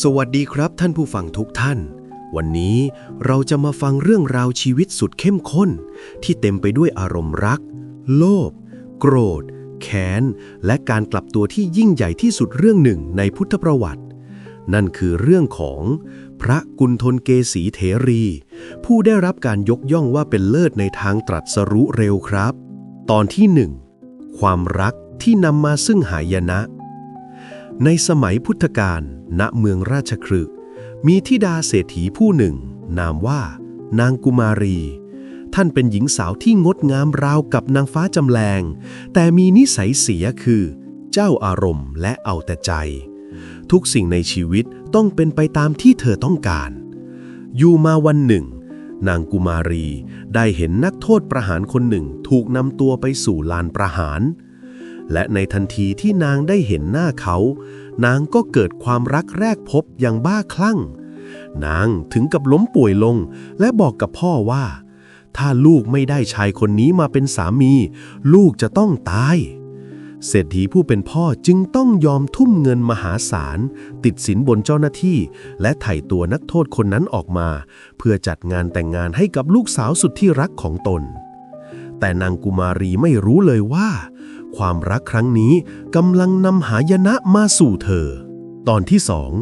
สวัสดีครับท่านผู้ฟังทุกท่าน วันนี้เราจะมาฟังเรื่องราวชีวิตสุดเข้มข้น ที่เต็มไปด้วยอารมณ์รัก โลภโกรธ แค้น และการกลับตัวที่ยิ่งใหญ่ที่สุดเรื่องหนึ่งในพุทธประวัติ นั่นคือเรื่องของพระกุณฑลเกษีเถรี ผู้ได้รับการยกย่องว่าเป็นเลิศในทางตรัสรู้เร็วครับ ตอนที่หนึ่งความรักที่นำมาซึ่งหายนะ ในสมัยพุทธกาลณเมืองราชครึมีธิดาเศรษฐีผู้หนึ่ง นามว่า นางกุมารี ท่านเป็นหญิงสาวที่งดงามราวกับนางฟ้าจำแรง แต่มีนิสัยเสียคือ เจ้าอารมณ์และเอาแต่ใจ ทุกสิ่งในชีวิตต้องเป็นไปตามที่เธอต้องการ อยู่มาวันหนึ่ง นางกุมารีได้เห็นนักโทษประหารคนหนึ่งถูกนำตัวไปสู่ลานประหาร และในทันทีที่นางได้เห็นหน้าเขา นางก็เกิดความรักแรกพบอย่างบ้าคลั่ง นางถึงกับล้มป่วยลงและบอกกับพ่อว่า ถ้าลูกไม่ได้ชายคนนี้มาเป็นสามี ลูกจะต้องตาย เศรษฐีผู้เป็นพ่อจึงต้องยอมทุ่มเงินมหาศาล ติดสินบนเจ้าหน้าที่ และไถ่ตัวนักโทษคนนั้นออกมา เพื่อจัดงานแต่งงานให้กับลูกสาวสุดที่รักของตน แต่นางกุมารีไม่รู้เลยว่า ความรักครั้งนี้กำลังนำหายนะมาสู่เธอ ตอนที่สอง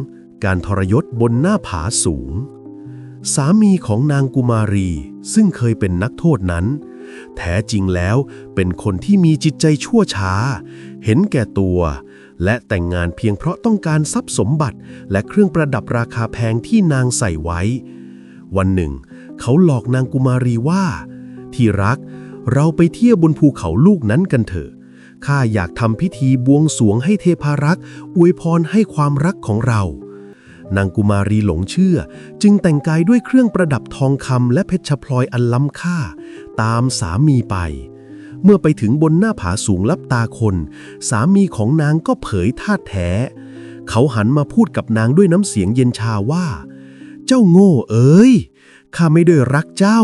การทรยศบนหน้าผาสูง สามีของนางกุมารี ซึ่งเคยเป็นนักโทษนั้น แท้จริงแล้วเป็นคนที่มีจิตใจชั่วช้า เห็นแก่ตัว และแต่งงานเพียงเพราะต้องการทรัพย์สมบัติ และเครื่องประดับราคาแพงที่นางใส่ไว้ วันหนึ่ง เขาหลอกนางกุมารีว่า ที่รักเราไปเที่ยวบนภูเขาลูกนั้นกันเถอะ ข้าอยากทำพิธีบวงสวงให้เทพารักษ์อวยพรให้ความรักของเรา นางกุมารีหลงเชื่อ จึงแต่งกายด้วยเครื่องประดับทองคำและเพชรพลอยอันล้ำค่า ตามสามีไป เมื่อไปถึงบนหน้าผาสูงลับตาคน สามีของนางก็เผยท่าแท้ เขาหันมาพูดกับนางด้วยน้ำเสียงเย็นชาว่า เจ้าโง่เอ๋ยข้าไม่ได้รักเจ้า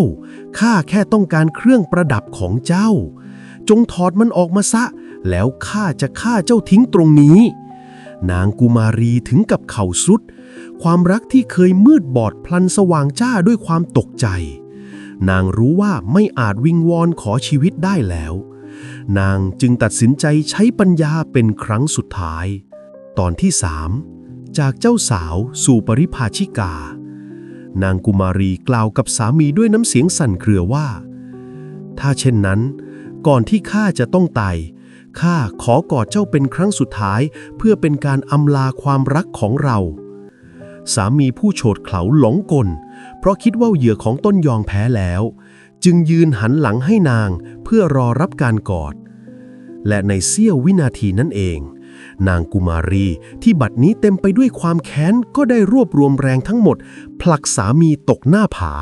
ข้าแค่ต้องการเครื่องประดับของเจ้า จงถอดมันออกมาซะ แล้วข้าจะฆ่าเจ้าทิ้งตรงนี้ นางกุมารีถึงกับเข่าสุด ความรักที่เคยมืดบอดพลันสว่างจ้าด้วยความตกใจ นางรู้ว่าไม่อาจวิงวอนขอชีวิตได้แล้ว นางจึงตัดสินใจใช้ปัญญาเป็นครั้งสุดท้าย ตอนที่สามจากเจ้าสาวสู่ปริภาชิกา นางกุมารีกล่าวกับสามีด้วยน้ำเสียงสั่นเครือว่า ถ้าเช่นนั้น ก่อนที่ข้าจะต้องตาย ข้าขอกอดเจ้าเป็นครั้งสุดท้าย เพื่อเป็นการอำลาความรักของเรา สามีผู้โฉดเขลาหลงกล เพราะคิดว่าเหยื่อของต้นยองแพ้แล้ว จึงยืนหันหลังให้นางเพื่อรอรับการกอด และในเสี้ยววินาทีนั่นเอง นางกุมารีที่บัดนี้เต็มไปด้วยความแค้นก็ได้รวบรวมแรงทั้งหมด ผลักสามีตกหน้าผา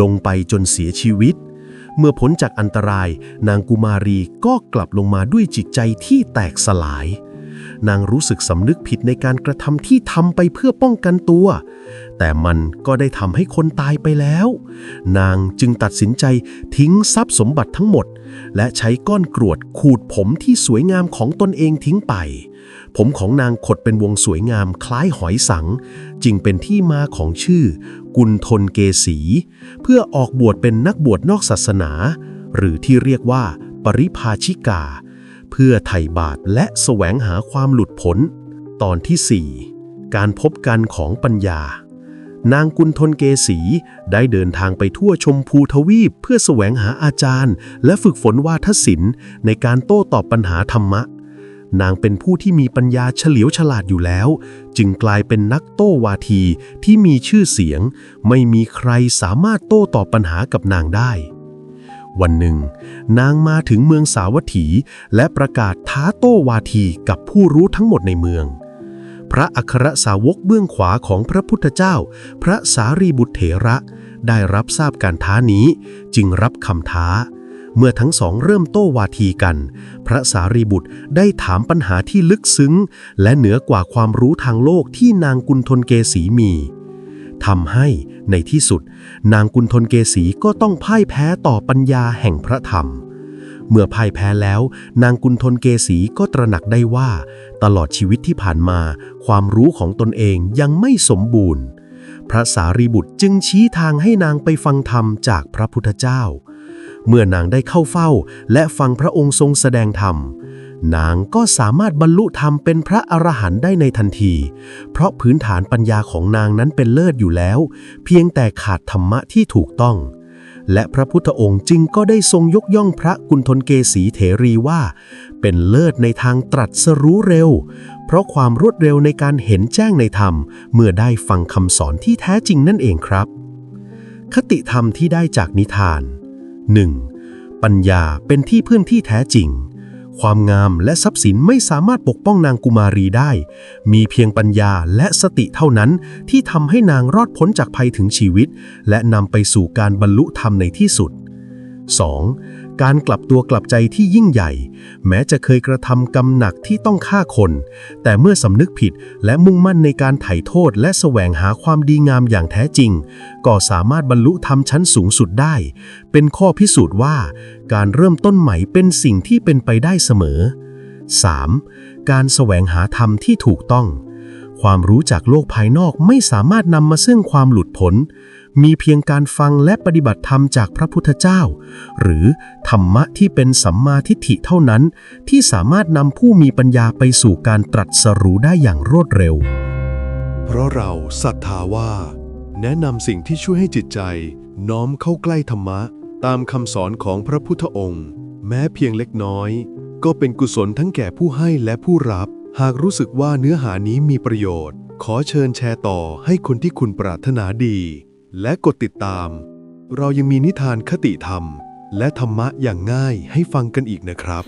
ลงไปจนเสียชีวิตเเมื่อพ้นจากอันตราย นางกุมารีก็กลับลงมาด้วยจิตใจที่แตกสลาย นางรู้สึกสำนึกผิดในการกระทำที่ทำไปเพื่อป้องกันตัว แต่มันก็ได้ทำให้คนตายไปแล้ว นางจึงตัดสินใจทิ้งทรัพย์สมบัติทั้งหมด และใช้ก้อนกรวดขูดผมที่สวยงามของตนเองทิ้งไป ผมของนางขดเป็นวงสวยงามคล้ายหอยสัง จึงเป็นที่มาของชื่อ กุณฑลเกษี เพื่อออกบวชเป็นนักบวชนอกศาสนา หรือที่เรียกว่า ปริภาชิกา เพื่อไถ่บาปและแสวงหาความหลุดพ้น ตอนที่ 4 การพบกันของปัญญา นางกุณฑลเกษีได้เดินทางไปทั่วชมพูทวีป เพื่อแสวงหาอาจารย์ และฝึกฝนวาทศิลป์ในการโต้ตอบปัญหาธรรมะ นางเป็นผู้ที่มีปัญญาเฉลียวฉลาดอยู่แล้ว จึงกลายเป็นนักโต้วาทีที่มีชื่อเสียง ไม่มีใครสามารถโต้ตอบปัญหากับนางได้ วันหนึ่ง นางมาถึงเมืองสาวัตถี และประกาศท้าโต้วาทีกับผู้รู้ทั้งหมดในเมือง พระอัครสาวกเบื้องขวาของพระพุทธเจ้า พระสารีบุตรเถระ ได้รับทราบการท้านี้จึงรับคำท้า เมื่อทั้งสองเริ่มโต้วาทีกัน พระสารีบุตรได้ถามปัญหาที่ลึกซึ้ง และเหนือกว่าความรู้ทางโลกที่นางกุณฑลเกษีมีทำให้ ในที่สุด นางกุณฑลเกษีก็ต้องพ่ายแพ้ต่อปัญญาแห่งพระธรรม เมื่อพ่ายแพ้แล้ว นางกุณฑลเกษีก็ตระหนักได้ว่า ตลอดชีวิตที่ผ่านมา ความรู้ของตนเองยังไม่สมบูรณ์ พระสารีบุตรจึงชี้ทางให้นางไปฟังธรรมจากพระพุทธเจ้า เมื่อนางได้เข้าเฝ้าและฟังพระองค์ทรงแสดงธรรม นางก็สามารถบรรลุธรรมเป็นพระอรหันต์ได้ในทันที เพราะพื้นฐานปัญญาของนางนั้นเป็นเลิศอยู่แล้ว เพียงแต่ขาดธรรมะที่ถูกต้อง และพระพุทธองค์จึงก็ได้ทรงยกย่องพระกุณฑลเกษีเถรีว่า เป็นเลิศในทางตรัสรู้เร็ว เพราะความรวดเร็วในการเห็นแจ้งในธรรม เมื่อได้ฟังคำสอนที่แท้จริงนั่นเองครับ คติธรรมที่ได้จากนิทาน 1. ปัญญาเป็นที่พึ่งที่แท้จริง ความงามและทรัพย์สินไม่สามารถปกป้องนางกุมารีได้ มีเพียงปัญญาและสติเท่านั้นที่ทำให้นางรอดพ้นจากภัยถึงชีวิต และนำไปสู่การบรรลุธรรมในที่สุด 2. การกลับตัวกลับใจที่ยิ่งใหญ่ แม้จะเคยกระทำกรรมหนักที่ต้องฆ่าคน แต่เมื่อสำนึกผิดและมุ่งมั่นในการไถ่โทษและแสวงหาความดีงามอย่างแท้จริง ก็สามารถบรรลุธรรมชั้นสูงสุดได้ เป็นข้อพิสูจน์ว่า การเริ่มต้นใหม่เป็นสิ่งที่เป็นไปได้เสมอ 3. การแสวงหาธรรมที่ถูกต้อง ความรู้จากโลกภายนอกไม่สามารถนำมาซึ่งความหลุดพ้น มีเพียงการฟังและปฏิบัติธรรมจากพระพุทธเจ้า หรือธรรมะที่เป็นสัมมาทิฏฐิเท่านั้น ที่สามารถนำผู้มีปัญญาไปสู่การตรัสรู้ได้อย่างรวดเร็ว เพราะเราศรัทธาว่า แนะนำสิ่งที่ช่วยให้จิตใจ น้อมเข้าใกล้ธรรมะ ตามคำสอนของพระพุทธองค์ แม้เพียงเล็กน้อย ก็เป็นกุศลทั้งแก่ผู้ให้และผู้รับ หากรู้สึกว่าเนื้อหานี้มีประโยชน์ ขอเชิญแชร์ต่อให้คนที่คุณปรารถนาดี และกดติดตาม เรายังมีนิทานคติธรรม และธรรมะอย่างง่ายให้ฟังกันอีกนะครับ